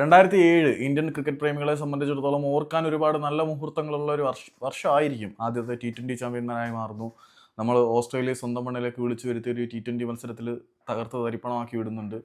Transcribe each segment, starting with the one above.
രണ്ടായിരത്തി ഏഴ് Indian cricket പ്രേമികളെ സംബന്ധിച്ചിടത്തോളം ഓർക്കാൻ ഒരുപാട് നല്ല മുഹൂർത്തങ്ങളുള്ള ഒരു വർഷ വർഷമായിരിക്കും ആദ്യത്തെ ടി ട്വന്റി ചാമ്പ്യന്മാരായി മാറുന്നു. നമ്മൾ ഓസ്ട്രേലിയ സ്വന്തം മണ്ണിലേക്ക് വിളിച്ചു വരുത്തിയ ഒരു ടി ട്വന്റി മത്സരത്തിൽ തകർത്ത് തരിപ്പണമാക്കി വിടുന്നുണ്ട്.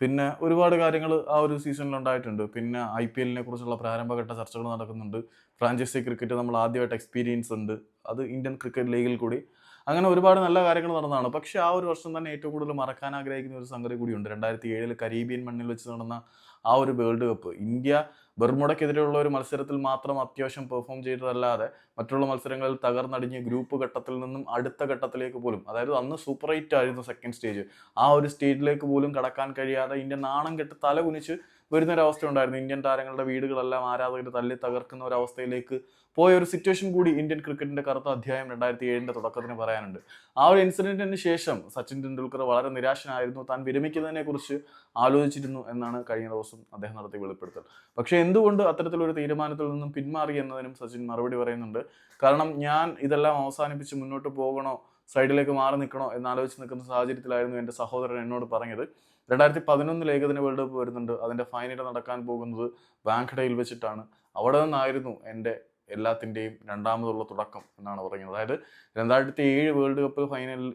പിന്നെ ഒരുപാട് കാര്യങ്ങൾ ആ ഒരു സീസണിൽ ഉണ്ടായിട്ടുണ്ട്. പിന്നെ ഐ പി എല്ലിനെ കുറിച്ചുള്ള പ്രാരംഭഘട്ട ചർച്ചകൾ നടക്കുന്നുണ്ട്. ഫ്രാഞ്ചൈസി ക്രിക്കറ്റ് നമ്മൾ ആദ്യമായിട്ട് എക്സ്പീരിയൻസ് ഉണ്ട്. അത് ഇന്ത്യൻ ക്രിക്കറ്റ് ലീഗിൽ കൂടി. അങ്ങനെ ഒരുപാട് നല്ല കാര്യങ്ങൾ നടന്നതാണ്. പക്ഷെ ആ ഒരു വർഷം തന്നെ ഏറ്റവും കൂടുതൽ മറക്കാൻ ആഗ്രഹിക്കുന്ന ഒരു സംഗതി കൂടിയുണ്ട്. രണ്ടായിരത്തി ഏഴിൽ കരീബിയൻ മണ്ണിൽ വെച്ച് നടന്ന ആ ഒരു വേൾഡ് കപ്പ്. ഇന്ത്യ ബർമുടക്കെതിരെയുള്ള ഒരു മത്സരത്തിൽ മാത്രം അത്യാവശ്യം പെർഫോം ചെയ്തതല്ലാതെ മറ്റുള്ള മത്സരങ്ങളിൽ തകർന്നടിഞ്ഞ് ഗ്രൂപ്പ് ഘട്ടത്തിൽ നിന്നും അടുത്ത ഘട്ടത്തിലേക്ക് പോലും അതായത് അന്ന് സൂപ്പർ എയ്റ്റ് ആയിരുന്നു സെക്കൻഡ് സ്റ്റേജ് ആ ഒരു സ്റ്റേജിലേക്ക് പോലും കടക്കാൻ കഴിയാതെ ഇന്ത്യ നാണം കെട്ട് തല കുനിച്ച് വരുന്ന ഒരു അവസ്ഥ ഉണ്ടായിരുന്നു. ഇന്ത്യൻ താരങ്ങളുടെ വീടുകളെല്ലാം ആരാധകർ തല്ലി തകർക്കുന്ന ഒരു അവസ്ഥയിലേക്ക് പോയ ഒരു സിറ്റുവേഷൻ കൂടി ഇന്ത്യൻ ക്രിക്കറ്റിന്റെ കറുത്ത അധ്യായം രണ്ടായിരത്തി ഏഴിന്റെ തുടക്കത്തിന് പറയാനുണ്ട്. ആ ഒരു ഇൻസിഡന്റിന് ശേഷം സച്ചിൻ ടെണ്ടുൽക്കർ വളരെ നിരാശനായിരുന്നു. താൻ വിരമിക്കുന്നതിനെ കുറിച്ച് ആലോചിച്ചിരുന്നു എന്നാണ് കഴിഞ്ഞ ദിവസം അദ്ദേഹം നടത്തിയ വെളിപ്പെടുത്തൽ. പക്ഷേ എന്തുകൊണ്ട് അത്തരത്തിലൊരു തീരുമാനത്തിൽ നിന്നും പിന്മാറി എന്നതിനും സച്ചിൻ മറുപടി പറയുന്നുണ്ട്. കാരണം ഞാൻ ഇതെല്ലാം അവസാനിപ്പിച്ച് മുന്നോട്ട് പോകണോ സൈഡിലേക്ക് മാറി നിൽക്കണോ എന്നാലോചിച്ച് നിൽക്കുന്ന സാഹചര്യത്തിലായിരുന്നു എന്റെ സഹോദരൻ എന്നോട് പറഞ്ഞത്. രണ്ടായിരത്തി പതിനൊന്നിൽ ഏകദിന വേൾഡ് കപ്പ് വരുന്നുണ്ട്. അതിന്റെ ഫൈനൽ നടക്കാൻ പോകുന്നത് വാങ്കഡയിൽ വെച്ചിട്ടാണ്. അവിടെ നിന്നായിരുന്നു എന്റെ എല്ലാത്തിന്റെയും രണ്ടാമതുള്ള തുടക്കം എന്നാണ് പറയുന്നത്. അതായത് രണ്ടായിരത്തി ഏഴ് വേൾഡ് കപ്പ് ഫൈനലിൽ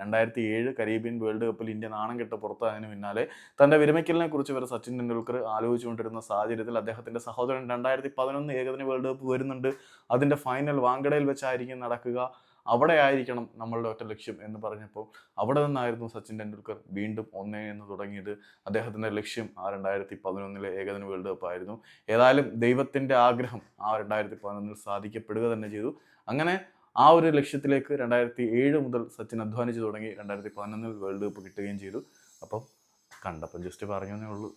രണ്ടായിരത്തി ഏഴ് കരീബിയൻ വേൾഡ് കപ്പിൽ ഇന്ത്യ നാണം കെട്ട് പുറത്തായതിനു പിന്നാലെ തന്റെ വിരമിക്കലിനെ കുറിച്ച് വരെ സച്ചിൻ ടെണ്ടുൽക്കർ ആലോചിച്ചുകൊണ്ടിരുന്ന സാഹചര്യത്തിൽ അദ്ദേഹത്തിന്റെ സഹോദരൻ രണ്ടായിരത്തി പതിനൊന്ന് ഏകദിന വേൾഡ് കപ്പ് വരുന്നുണ്ട്. അതിന്റെ ഫൈനൽ വാങ്കഡയിൽ വെച്ചായിരിക്കും നടക്കുക. അവിടെ ആയിരിക്കണം നമ്മളുടെ ഒറ്റ ലക്ഷ്യം എന്ന് പറഞ്ഞപ്പോൾ അവിടെ നിന്നായിരുന്നു സച്ചിൻ ടെണ്ടുൽക്കർ വീണ്ടും ഒന്നേ എന്ന് തുടങ്ങിയത്. അദ്ദേഹത്തിന്റെ ലക്ഷ്യം ആ രണ്ടായിരത്തി പതിനൊന്നിലെ ഏകദിന വേൾഡ് കപ്പ് ആയിരുന്നു. ഏതായാലും ദൈവത്തിന്റെ ആഗ്രഹം ആ രണ്ടായിരത്തി പതിനൊന്നിൽ സാധിക്കപ്പെടുക തന്നെ ചെയ്തു. അങ്ങനെ ആ ഒരു ലക്ഷ്യത്തിലേക്ക് രണ്ടായിരത്തി ഏഴ് മുതൽ സച്ചിൻ അധ്വാനിച്ചു തുടങ്ങി രണ്ടായിരത്തി പതിനൊന്നിൽ വേൾഡ് കപ്പ് കിട്ടുകയും ചെയ്തു. അപ്പം കണ്ടപ്പം ജസ്റ്റ് പറഞ്ഞു ഉള്ളൂ.